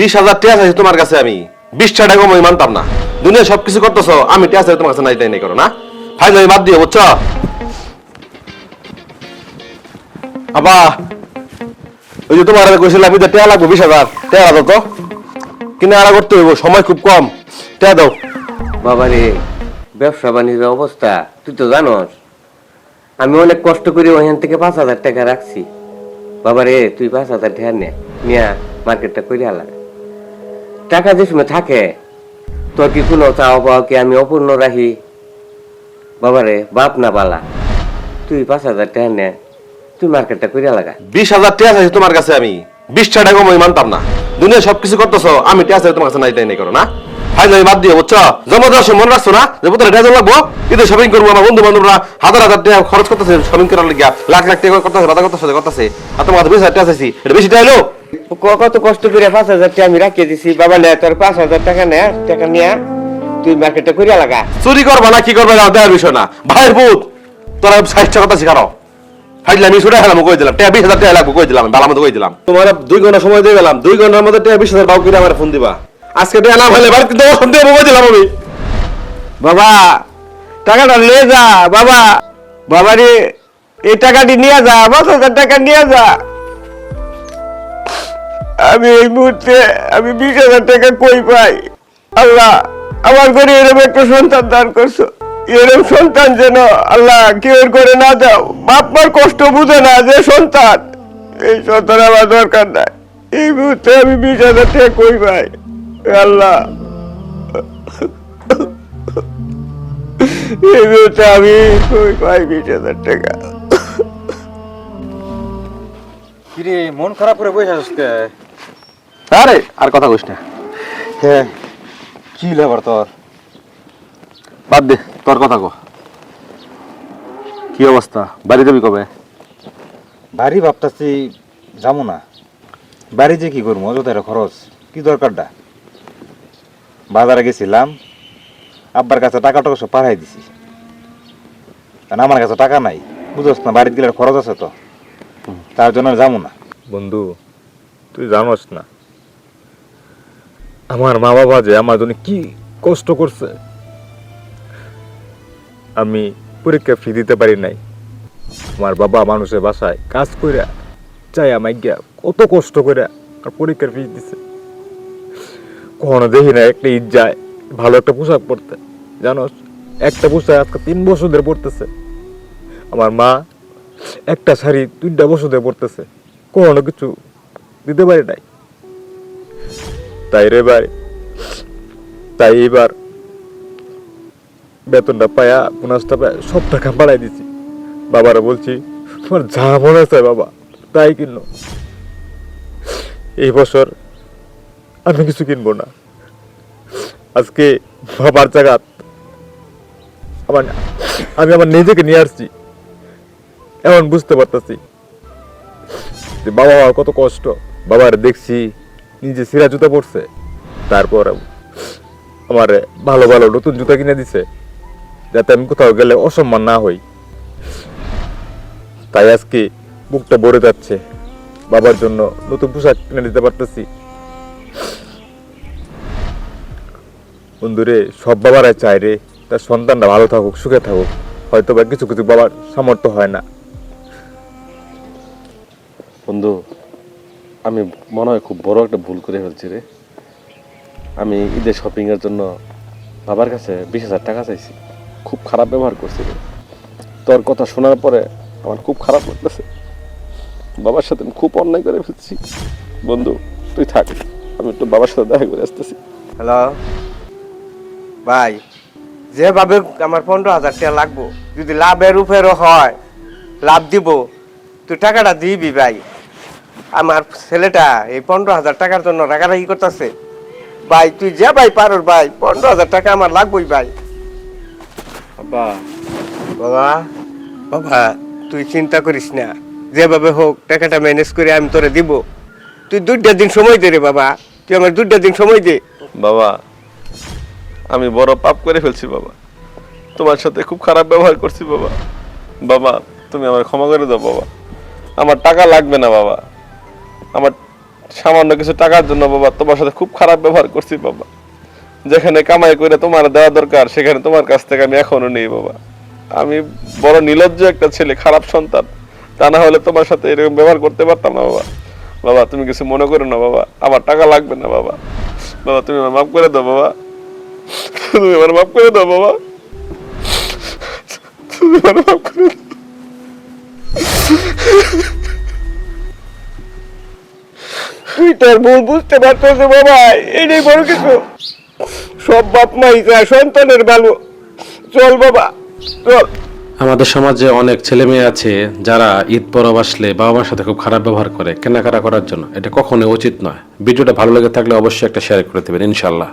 বিশ হাজার টাকা চাইছি তোমার কাছে আমি। বিশটা টাকা আমি মানতাম না। দুনিয়া সবকিছু করতেছো, আমি টাকা চাই তোমার কাছে নাই তাই নাই করো না। ফাইল আমি বাদ দিও, বুঝছ? আবা ওই যে তোমার কইছিলাম আমি টাকা লাগবে বিশ হাজার টাকা দাও তো কিনে আড়া করতে হইব, সময় খুব কম। টাকা দাও। বাবারে ব্যবসা বাণিজ্যের অবস্থা, তুই তো জানোস। আমি অনেক কষ্ট করে ওখান থেকে পাঁচ হাজার টাকা রাখছি। বাবা রে, তুই পাঁচ হাজার টাকা নে, নিয়া মার্কেটটা করে আলা টাকা যে থাকে, তোর কি কোনো চাওয়া পাওয়া কি আমি অপূর্ণ রাখি? বাবারে, বাপ না বালা, তুই পাঁচ হাজার টাকা নে, তুই মার্কেটটা করে লাগা। বিশ হাজার টাকা চাইছি তোমার কাছে আমি। বিশ টাকা আমি মানতাম না। দুনিয়া সবকিছু করতেছো, আমি টাকা চাই তোমার কাছে নাই তাই করো না। আমি বাদ দিও, বুঝছ? জমা দেওয়ার মনে রাখছো না? যে পুত্র টাকা লাগবো ঈদে শপিং করব আমার বন্ধু বান্ধবরা হাজার হাজার টাকা খরচ করতেছে শপিং করার লিগা লাখ লাখ টাকা করতেছে বাধা করতেছে করতেছে। আর তোমার বিশ হাজার টাকা চাইছি, এটা বেশি টাকা কত কষ্ট করে পাঁচ হাজার টাকা আমি রাখিয়ে দিছি। বাবা নে তোর পাঁচ হাজার টাকা নে টাকা নিয়ে তুই মার্কেটটা করে লাগা। চুরি করবা না কি করবা না দেওয়ার বিষয় না। ভাইয়ের পুত তোরা সাহিত্য কথা শিখারো ফাইলে আমি ছুটে হেলাম কই দিলাম। টাকা বিশ হাজার টাকা লাগবো কই দিলাম বালা মতো কই দিলাম। তোমার দুই ঘণ্টা সময় দিয়ে গেলাম দুই ঘণ্টার মধ্যে টাকা বিশ হাজার আমার ফোন দিবা। আজকে টাকা না হলে বাড়িতে ফোন দিয়ে কই দিলাম আমি? বাবা টাকাটা নিয়ে যা বাবা। বাবা রে এই টাকাটি নিয়ে যা পাঁচ হাজার টাকা নিয়ে যা। আমি এই মুহূর্তে, আমি বিশ হাজার টাকা কই পাই? আল্লাহ, আমার ঘরে এরকম একটা সন্তান দান করছ। এরকম সন্তান যেন আল্লাহ কেউ করে না দাও। বাপ মার কষ্ট বুঝে না যে সন্তান। এই সন্তান আমার দরকার নাই। এই মুহূর্তে আমি বিশ হাজার টাকা কই পাই? আল্লাহ। এই মুহূর্তে আমি কই পাই বিশ হাজার টাকা? কিরে, মন খারাপ করে বসে আছিস কে? আরে আর কথা কইস না। হ্যাঁ কি লেবার তোর? বাদ দে তোর কথা কো কি অবস্থা? বাড়ি যাবি কবে? বাড়ি ভাবতাছি যাব না। বাড়ি যে কি করব অযথার খরচ। কি দরকারটা? বাজারে গেছিলাম আব্বার কাছে টাকা টাকা সব পাঠাই দিছি। কারণ আমার কাছে টাকা নাই বুঝোস না বাড়িতে গেলে খরচ আছে তো। তার জন্য যাব না। বন্ধু তুই জানোস না আমার মা বাবা যে আমার জন্য কি কষ্ট করছে, আমি পরীক্ষা ফি দিতে পারি নাই। আমার বাবা মানুষের বাসায় কাজ কইরা চাই আমায় গিয়া কত কষ্ট করে আর পরীক্ষার ফি দিছে। কখনো দেখি না একটা ঈদ যায়, ভালো একটা পোশাক পরতে। জানো, একটা পোশাক আজকে তিন বছর ধরে পড়তেছে আমার মা একটা শাড়ি দুইটা বছর ধরে পড়তেছে কখনো কিছু দিতে পারি নাই। তাই রে ভাই, তাই এবার বেতনটা পায়া বোনাসটা পায়া সব টাকা বাড়াই দিছি। বাবারা বলছি, তোমার যা মনে আছে বাবা, তাই কিনো এই বছর আমি কিছু কিনবো না। আজকে বাবার জায়গাত আমার আমি আমার নিজেকে নিয়ে আসছি। এমন বুঝতে পারতাছি বাবা কত কষ্ট। বাবার দেখছি নিজে সিরা জুতা পরছে। তারপর আমার ভালো ভালো নতুন জুতা কিনে দিছে, যাতে আমি কোথাও গেলে অসম্মান না হই। তাই আজকে বুকটা ভরে যাচ্ছে, বাবার জন্য নতুন পোশাক কিনে দিতে পারতেছি। বন্ধুরে, সব বাবারাই চায় রে, তার সন্তানরা ভালো থাকুক, সুখে থাকুক হয়তো বা কিছু কিছু বাবার সামর্থ্য হয় না। বন্ধু আমি মনে হয় খুব বড় একটা ভুল করে ফেলছি রে। আমি ঈদের শপিং এর জন্য বাবার কাছে বিশ হাজার টাকা চাইছি। খুব খারাপ ব্যবহার করছি রে। তোর কথা শোনার পরে আমার খুব খারাপ লাগতেছে। বাবার সাথে আমি খুব অন্যায় করে ফেলছি। বন্ধু, তুই থাক। আমি একটু বাবার সাথে দেখা করে আসতেছি। হ্যালো। ভাই, যেভাবে আমার পনেরো হাজার টাকা লাগবো, যদি লাভের উপরেও হয়, লাভ দিব। তুই টাকাটা দিবি ভাই। আমার ছেলেটা এই পনেরো হাজার টাকার জন্য রাগারাগি করতেছে। ভাই তুই যা ভাই পারোর ভাই পনেরো হাজার টাকা আমার লাগবেই ভাই। বাবা বাবা বাবা তুই চিন্তা করিস না। যেভাবে হোক টাকাটা ম্যানেজ করে আমি তোরে দিব। তুই দুইটা দিন সময় দে রে বাবা। তুই আমার দুইটা দিন সময় দে। বাবা আমি বড় পাপ করে ফেলছি বাবা। তোমার সাথে খুব খারাপ ব্যবহার করছি বাবা। বাবা তুমি আমার ক্ষমা করে দাও বাবা। আমার টাকা লাগবে না বাবা। আমার সামান্য কিছু টাকার জন্য, বাবা, তোমার সাথে খুব খারাপ ব্যবহার করছি, বাবা। যেখানে কামাই করে তোমার দেওয়া দরকার, সেখানে তোমার কাছ থেকে আমি এখনও নেই, বাবা। আমি বড় নির্লজ্জ একটা ছেলে, খারাপ সন্তান। তা না হলে তোমার সাথে এরকম ব্যবহার করতে পারতাম না, বাবা। বাবা, তুমি কিছু মনে করো না, বাবা। আমার টাকা লাগবে না, বাবা। বাবা, তুমি আমার মাফ করে দাও, বাবা। তুমি আমার মাফ করে দাও, বাবা। তুমি আমার মাফ করে দাও। তোর ভুল বুঝতে বাবা এটাই বড় কিছু। সব বাপ সন্তানের ভালো চল বাবা, চল। আমাদের সমাজে অনেক ছেলে মেয়ে আছে যারা ঈদ পরব আসলে বাবা মার সাথে খুব খারাপ ব্যবহার করে কেনাকাটা করার জন্য। এটা কখনোই উচিত নয়। ভিডিওটা ভালো লেগে থাকলে অবশ্যই একটা শেয়ার করে দেবেন ইনশাল্লাহ